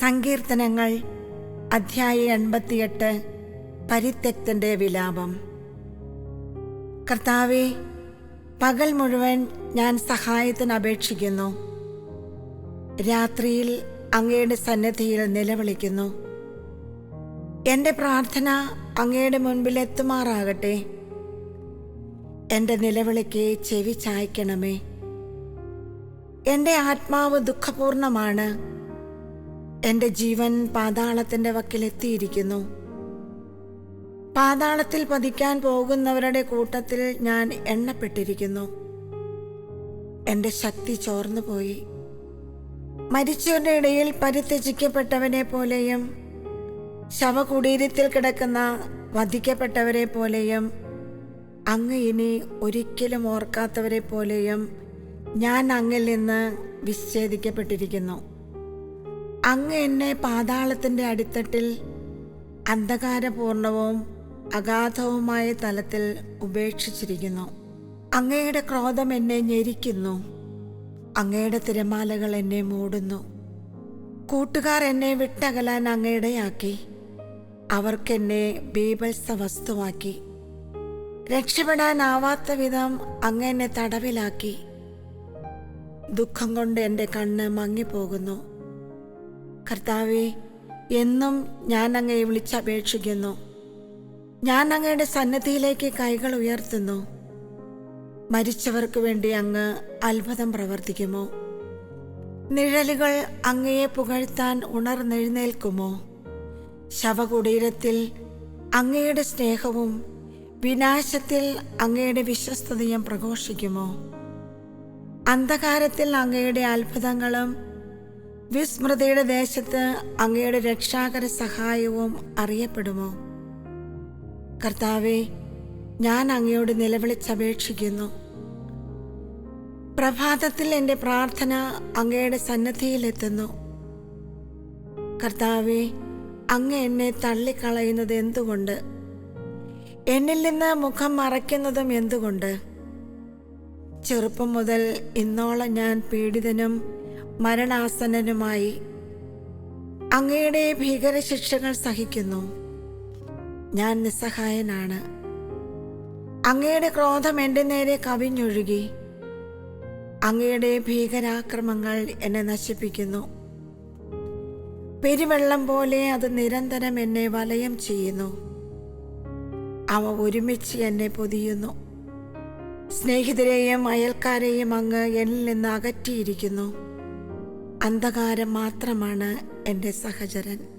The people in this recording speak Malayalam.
സങ്കീർത്തനങ്ങൾ അധ്യായ എൺപത്തിയെട്ട് പരിത്യക്തന്റെ വിലാപം. കർത്താവെ പകൽ മുഴുവൻ ഞാൻ സഹായത്തിന് അപേക്ഷിക്കുന്നു. രാത്രിയിൽ അങ്ങയുടെ സന്നദ്ധിയിൽ നിലവിളിക്കുന്നു. എന്റെ പ്രാർത്ഥന അങ്ങയുടെ മുൻപിൽ എത്തുമാറാകട്ടെ. എന്റെ നിലവിളിക്ക് ചെവി ചായ്ക്കണമേ. എന്റെ ആത്മാവ് ദുഃഖപൂർണമാണ്. എന്റെ ജീവൻ പാതാളത്തിന്റെ വക്കിലെത്തിയിരിക്കുന്നു പാതാളത്തിൽ പതിക്കാൻ പോകുന്നവരുടെ കൂട്ടത്തിൽ ഞാൻ എണ്ണപ്പെട്ടിരിക്കുന്നു. എന്റെ ശക്തി ചോർന്നു പോയി. മരിച്ചവരുടെ ഇടയിൽ പരിത്യജിക്കപ്പെട്ടവനെ പോലെയും ശവകുടീരത്തിൽ കിടക്കുന്ന വധിക്കപ്പെട്ടവരെ പോലെയും അങ്ങ് ഇനി ഒരിക്കലും ഓർക്കാത്തവരെ പോലെയും ഞാൻ അങ്ങിൽ നിന്ന് വിച്ഛേദിക്കപ്പെട്ടിരിക്കുന്നു. അങ്ങ് എന്നെ പാതാളത്തിന്റെ അടിത്തട്ടിൽ അന്ധകാരപൂർണവും അഗാധവുമായ തലത്തിൽ ഉപേക്ഷിച്ചിരിക്കുന്നു. അങ്ങയുടെ ക്രോധം എന്നെ ഞെരിക്കുന്നു. അങ്ങയുടെ തിരമാലകൾ എന്നെ മൂടുന്നു. കൂട്ടുകാർ എന്നെ വിട്ടകലാൻ അങ്ങയുടെയാക്കി. അവർക്കെന്നെ ബീഭത്സ വസ്തുവാക്കി രക്ഷപ്പെടാനാവാത്ത വിധം അങ്ങ് എന്നെ തടവിലാക്കി. ദുഃഖം കൊണ്ട് എന്റെ കണ്ണ് മങ്ങിപ്പോകുന്നു. കർത്താവെ എന്നും ഞാൻ അങ്ങയെ വിളിച്ചപേക്ഷിക്കുന്നു. ഞാൻ അങ്ങയുടെ സന്നദ്ധിയിലേക്ക് കൈകൾ ഉയർത്തുന്നു. മരിച്ചവർക്ക് വേണ്ടി അങ്ങ് അത്ഭുതം പ്രവർത്തിക്കുമോ? നിഴലുകൾ അങ്ങയെ പുകഴ്ത്താൻ ഉണർന്നെഴുന്നേൽക്കുമോ? ശവകുടീരത്തിൽ അങ്ങയുടെ സ്നേഹവും വിനാശത്തിൽ അങ്ങയുടെ വിശ്വസ്തതയും പ്രഘോഷിക്കുമോ? അന്ധകാരത്തിൽ അങ്ങയുടെ അത്ഭുതങ്ങളും വിസ്മൃതിയുടെ ദേശത്ത് അങ്ങയുടെ രക്ഷാകര സഹായവും അറിയപ്പെടുമോ? കർത്താവെ ഞാൻ അങ്ങയോട് നിലവിളിച്ചപേക്ഷിക്കുന്നു. പ്രഭാതത്തിൽ എന്റെ പ്രാർത്ഥന അങ്ങയുടെ സന്നദ്ധിയിലെത്തുന്നു കർത്താവെ അങ്ങ് എന്നെ തള്ളിക്കളയുന്നത് എന്തുകൊണ്ട്? എന്നിൽ നിന്ന് മുഖം മറയ്ക്കുന്നതും എന്തുകൊണ്ട്? ചെറുപ്പം മുതൽ ഇന്നോളം ഞാൻ പീഡിതനും മരണാസന്നനുമായി അങ്ങയുടെ ഭീകരശിക്ഷകൾ സഹിക്കുന്നു. ഞാൻ നിസ്സഹായനാണ്. അങ്ങയുടെ ക്രോധം എന്റെ നേരെ കവിഞ്ഞൊഴുകി. അങ്ങയുടെ ഭീകരാക്രമങ്ങൾ എന്നെ നശിപ്പിക്കുന്നു. പെരുവെള്ളം പോലെ അത് നിരന്തരം എന്നെ വലയം ചെയ്യുന്നു. അവ ഒരുമിച്ച് എന്നെ പൊതിയുന്നു. സ്നേഹിതരെയും അയൽക്കാരെയും അങ്ങ് എന്നിൽ നിന്ന് അകറ്റിയിരിക്കുന്നു. അന്ധകാരം മാത്രമാണ് എന്റെ സഹചരൻ.